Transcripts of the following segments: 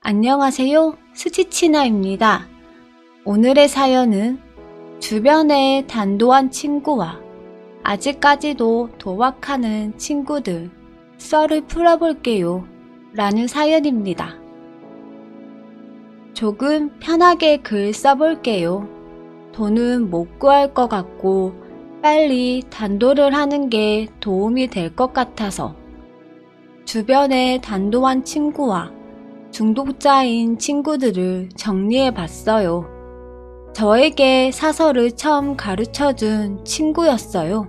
안녕하세요. 스치치나입니다. 오늘의 사연은 주변에 단도한 친구와 아직까지도 도박하는 친구들 썰을 풀어볼게요. 라는 사연입니다. 조금 편하게 글 써볼게요. 돈은 못 구할 것 같고 빨리 단도를 하는 게 도움이 될 것 같아서 주변에 단도한 친구와 중독자인 친구들을 정리해 봤어요. 저에게 사설을 처음 가르쳐 준 친구였어요.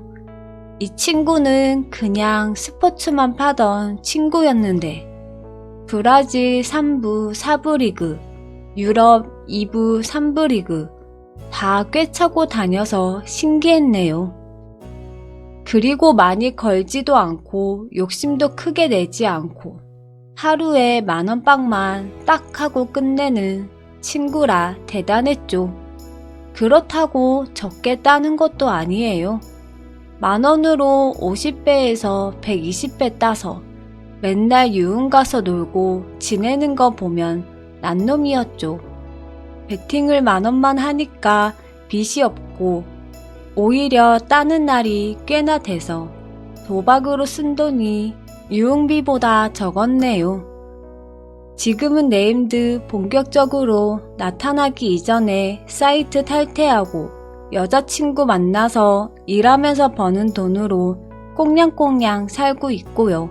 이 친구는 그냥 스포츠만 파던 친구였는데, 브라질 3부 4부 리그, 유럽 2부 3부 리그, 다 꿰차고 다녀서 신기했네요. 그리고 많이 걸지도 않고 욕심도 크게 내지 않고 하루에 만원빵만 딱 하고 끝내는 친구라 대단했죠. 그렇다고 적게 따는 것도 아니에요. 만원으로 50배에서 120배 따서 맨날 유흥 가서 놀고 지내는 거 보면 난 놈이었죠. 베팅을 만원만 하니까 빚이 없고 오히려 따는 날이 꽤나 돼서 도박으로 쓴 돈이 유흥비보다 적었네요. 지금은 네임드 본격적으로 나타나기 이전에 사이트 탈퇴하고 여자친구 만나서 일하면서 버는 돈으로 꽁냥꽁냥 살고 있고요.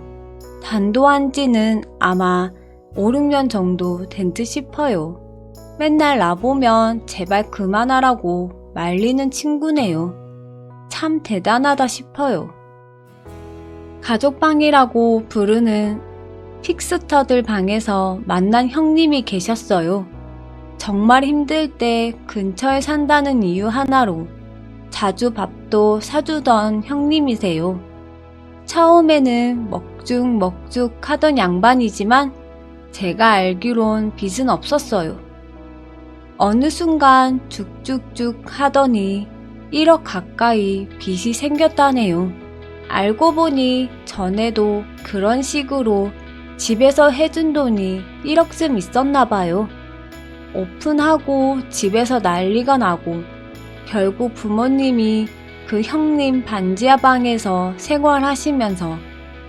단도한 지는 아마 5, 6년 정도 된 듯 싶어요. 맨날 나보면 제발 그만하라고 말리는 친구네요. 참 대단하다 싶어요. 가족방이라고 부르는 픽스터들 방에서 만난 형님이 계셨어요. 정말 힘들 때 근처에 산다는 이유 하나로 자주 밥도 사주던 형님이세요. 처음에는 먹죽먹죽 하던 양반이지만 제가 알기론 빚은 없었어요. 어느 순간 죽죽죽 하더니 1억 가까이 빚이 생겼다네요. 알고 보니 전에도 그런 식으로 집에서 해준 돈이 1억쯤 있었나 봐요. 오픈하고 집에서 난리가 나고 결국 부모님이 그 형님 반지하 방에서 생활하시면서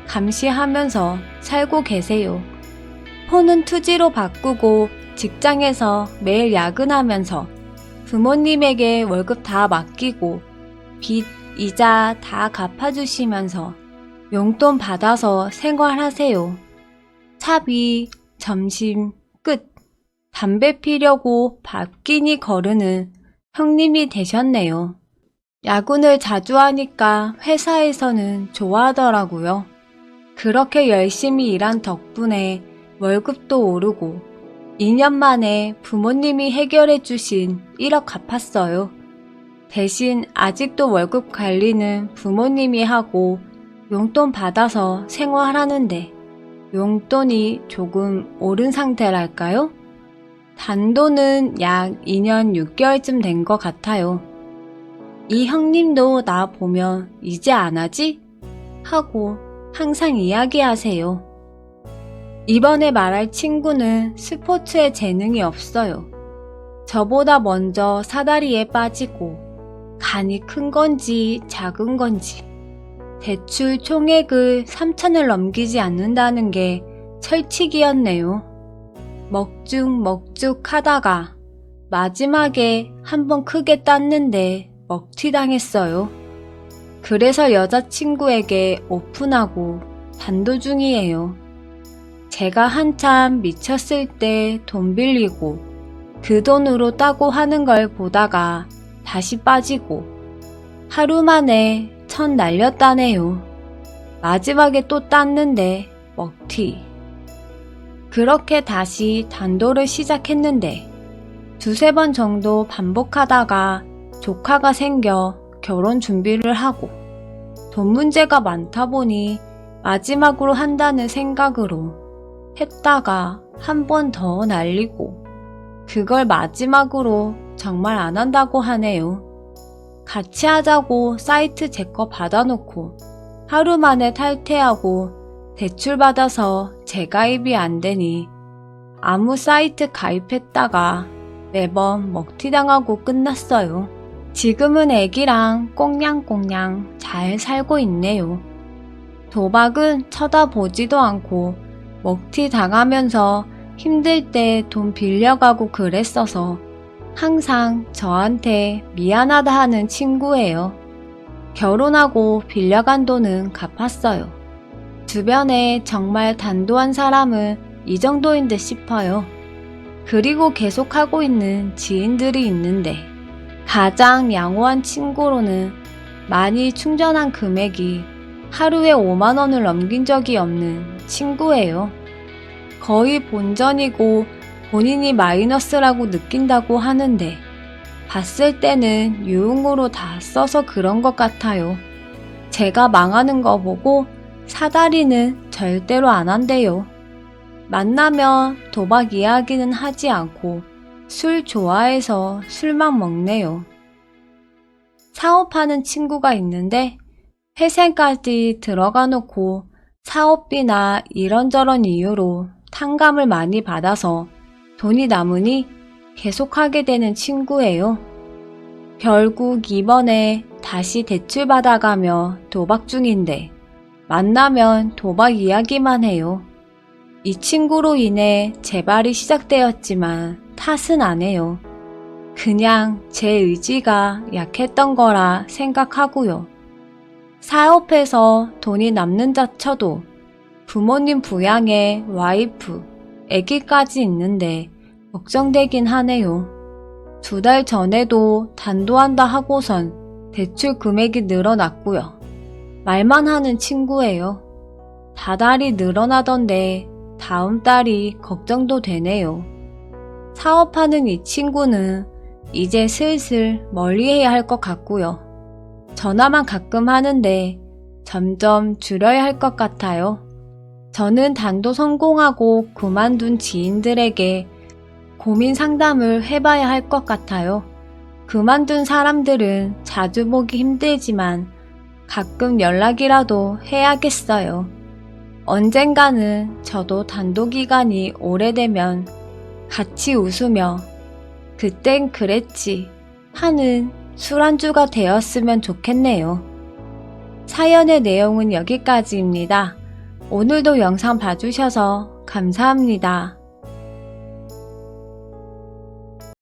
감시하면서 살고 계세요. 폰은 투지로 바꾸고 직장에서 매일 야근하면서 부모님에게 월급 다 맡기고 빚, 이자 다 갚아주시면서 용돈 받아서 생활하세요. 차비, 점심, 끝. 담배 피려고 밥끼니 거르는 형님이 되셨네요. 야근을 자주 하니까 회사에서는 좋아하더라고요. 그렇게 열심히 일한 덕분에 월급도 오르고 2년 만에 부모님이 해결해 주신 1억 갚았어요. 대신 아직도 월급 관리는 부모님이 하고 용돈 받아서 생활하는데 용돈이 조금 오른 상태랄까요? 단도는 약 2년 6개월쯤 된 것 같아요. 이 형님도 나 보면 이제 안 하지? 하고 항상 이야기하세요. 이번에 말할 친구는 스포츠에 재능이 없어요. 저보다 먼저 사다리에 빠지고 간이 큰 건지 작은 건지 대출 총액을 3천을 넘기지 않는다는 게 철칙이었네요. 먹죽먹죽 하다가 마지막에 한 번 크게 땄는데 먹튀 당했어요. 그래서 여자친구에게 오픈하고 단도 중이에요. 제가 한참 미쳤을 때 돈 빌리고 그 돈으로 따고 하는 걸 보다가 다시 빠지고 하루 만에 천 날렸다네요. 마지막에 또 땄는데 먹튀. 그렇게 다시 단도를 시작했는데 두세 번 정도 반복하다가 조카가 생겨 결혼 준비를 하고 돈 문제가 많다 보니 마지막으로 한다는 생각으로 했다가 한 번 더 날리고 그걸 마지막으로 정말 안 한다고 하네요. 같이 하자고 사이트 제 거 받아놓고 하루 만에 탈퇴하고 대출 받아서 재가입이 안 되니 아무 사이트 가입했다가 매번 먹튀당하고 끝났어요. 지금은 애기랑 꽁냥꽁냥 잘 살고 있네요. 도박은 쳐다보지도 않고 먹튀 당하면서 힘들 때 돈 빌려가고 그랬어서 항상 저한테 미안하다 하는 친구예요. 결혼하고 빌려간 돈은 갚았어요. 주변에 정말 단도한 사람은 이 정도인 듯 싶어요. 그리고 계속하고 있는 지인들이 있는데 가장 양호한 친구로는 많이 충전한 금액이 하루에 5만 원을 넘긴 적이 없는 친구예요. 거의 본전이고 본인이 마이너스라고 느낀다고 하는데 봤을 때는 유흥으로 다 써서 그런 것 같아요. 제가 망하는 거 보고 사다리는 절대로 안 한대요. 만나면 도박 이야기는 하지 않고 술 좋아해서 술만 먹네요. 사업하는 친구가 있는데 회생까지 들어가 놓고 사업비나 이런저런 이유로 탕감을 많이 받아서 돈이 남으니 계속하게 되는 친구예요. 결국 이번에 다시 대출 받아가며 도박 중인데 만나면 도박 이야기만 해요. 이 친구로 인해 재발이 시작되었지만 탓은 안 해요. 그냥 제 의지가 약했던 거라 생각하고요. 사업해서 돈이 남는 자쳐도 부모님 부양에 와이프, 아기까지 있는데 걱정되긴 하네요. 두 달 전에도 단도한다 하고선 대출 금액이 늘어났고요. 말만 하는 친구예요. 다달이 늘어나던데 다음 달이 걱정도 되네요. 사업하는 이 친구는 이제 슬슬 멀리해야 할 것 같고요. 전화만 가끔 하는데 점점 줄여야 할 것 같아요. 저는 단도 성공하고 그만둔 지인들에게 고민 상담을 해봐야 할 것 같아요. 그만둔 사람들은 자주 보기 힘들지만 가끔 연락이라도 해야겠어요. 언젠가는 저도 단도 기간이 오래되면 같이 웃으며 그땐 그랬지 하는 술안주가 되었으면 좋겠네요. 사연의 내용은 여기까지입니다. 오늘도 영상 봐주셔서 감사합니다.